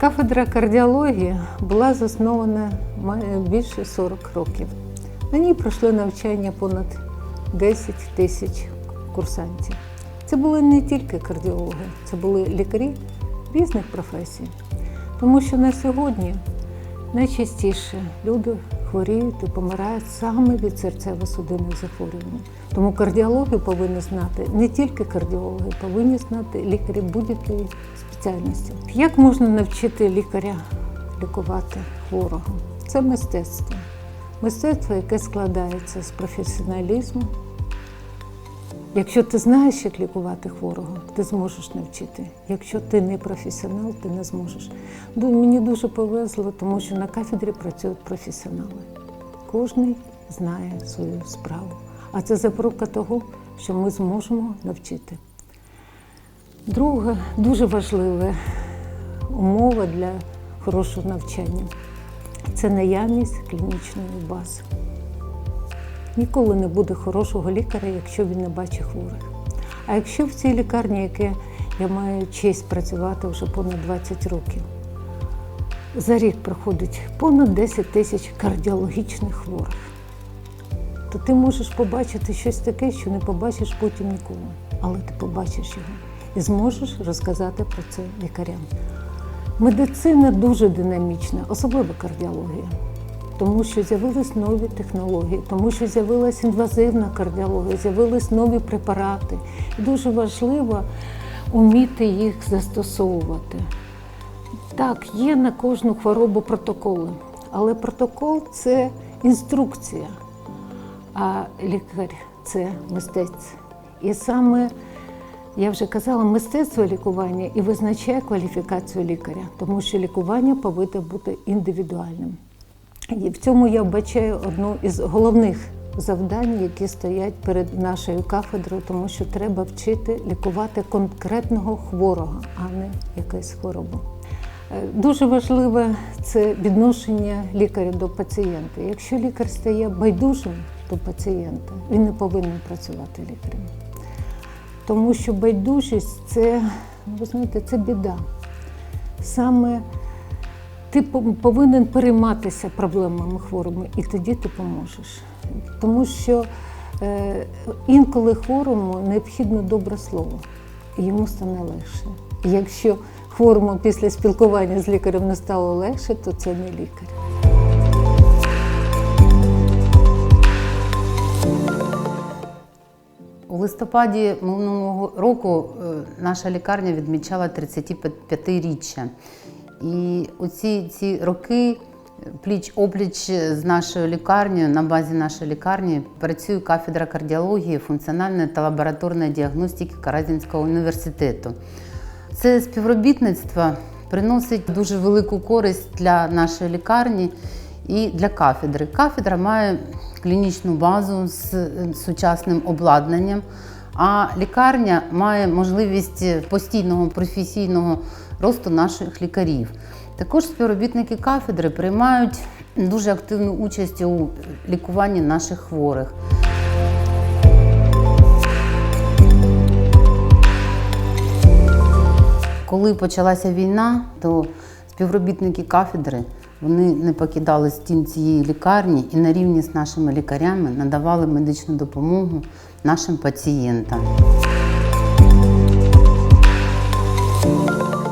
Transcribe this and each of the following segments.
Кафедра кардіології була заснована більше 40 років. На ній пройшло навчання понад 10 тисяч курсантів. Це були не тільки кардіологи, це були лікарі різних професій. Тому що на сьогодні найчастіше люди хворіють і помирають саме від серцево-судинних захворювань. Тому кардіологію повинні знати не тільки кардіологи, повинні знати лікарі будь-якої спеціальності. Як можна навчити лікаря лікувати хворого? Це мистецтво. Мистецтво, яке складається з професіоналізму. Якщо ти знаєш, як лікувати хворого, ти зможеш навчити. Якщо ти не професіонал, ти не зможеш. Мені дуже повезло, тому що на кафедрі працюють професіонали. Кожний знає свою справу. А це запорука того, що ми зможемо навчити. Друга дуже важлива умова для хорошого навчання це наявність клінічної бази. Ніколи не буде хорошого лікаря, якщо він не бачить хворих. А якщо в цій лікарні, яке я маю честь працювати вже понад 20 років, за рік приходить понад 10 тисяч кардіологічних хворих, то ти можеш побачити щось таке, що не побачиш потім ніколи. Але ти побачиш його і зможеш розказати про це лікарям. Медицина дуже динамічна, особливо кардіологія, тому що з'явились нові технології, тому що з'явилась інвазивна кардіологія, з'явились нові препарати. І дуже важливо вміти їх застосовувати. Так, є на кожну хворобу протоколи, але протокол це інструкція, а лікар це мистець. І саме я вже казала, мистецтво лікування і визначає кваліфікацію лікаря, тому що лікування повинно бути індивідуальним. І в цьому я вбачаю одну із головних завдань, які стоять перед нашою кафедрою, тому що треба вчити лікувати конкретного хворого, а не якусь хворобу. Е, Дуже важливе це відношення лікаря до пацієнта. Якщо лікар стає байдужим до пацієнта, він не повинен працювати лікарем. Тому що байдужість це, ну, ви знаєте, це біда. Саме ти повинен перейматися проблемами хворими, і тоді ти поможеш. Тому що е, інколи хворому необхідно добре слово, і йому стане легше. І якщо хворому після спілкування з лікарем не стало легше, то це не лікар. У листопаді минулого року е, наша лікарня відмічала 35-річчя. І оці ці роки пліч опліч з нашою лікарнею, на базі нашої лікарні працює кафедра кардіології, функціональної та лабораторної діагностики Каразінського університету. Це співробітництво приносить дуже велику користь для нашої лікарні і для кафедри. Кафедра має клінічну базу з сучасним обладнанням, а лікарня має можливість постійного професійного росту наших лікарів. Також співробітники кафедри приймають дуже активну участь у лікуванні наших хворих. Коли почалася війна, то співробітники кафедри вони не покидали стін цієї лікарні і на рівні з нашими лікарями надавали медичну допомогу нашим пацієнтам.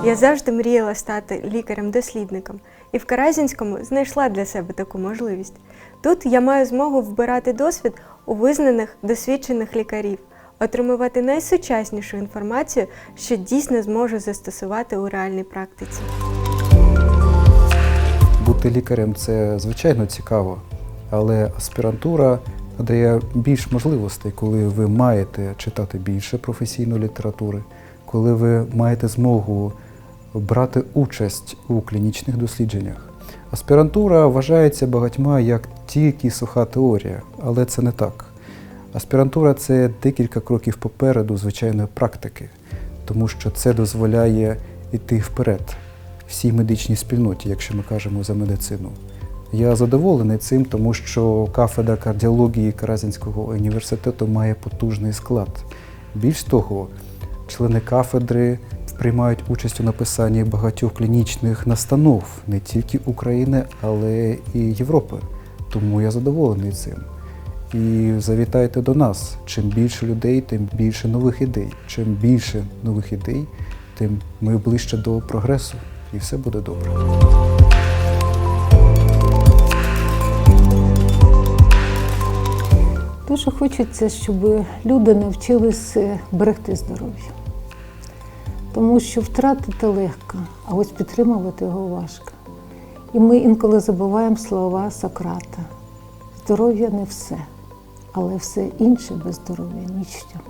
Я завжди мріяла стати лікарем-дослідником, і в Каразінському знайшла для себе таку можливість. Тут я маю змогу вбирати досвід у визнаних досвідчених лікарів, отримувати найсучаснішу інформацію, що дійсно зможу застосувати у реальній практиці. Бути лікарем це звичайно цікаво, але аспірантура надає більш можливостей, коли ви маєте читати більше професійної літератури, коли ви маєте змогу брати участь у клінічних дослідженнях. Аспірантура вважається багатьма як тільки суха теорія, але це не так. Аспірантура це декілька кроків попереду звичайної практики, тому що це дозволяє йти вперед всій медичній спільноті, якщо ми кажемо за медицину. Я задоволений цим, тому що кафедра кардіології Каразінського університету має потужний склад. Більш того, члени кафедри приймають участь у написанні багатьох клінічних настанов не тільки України, але і Європи. Тому я задоволений цим. І завітайте до нас. Чим більше людей, тим більше нових ідей. Чим більше нових ідей, тим ми ближче до прогресу, і все буде добре. Дуже хочеться, щоб люди навчилися берегти здоров'я. Тому що втратити легко, а ось підтримувати його важко. І ми інколи забуваємо слова Сократа. Здоров'я не все, але все інше без здоров'я ніщо.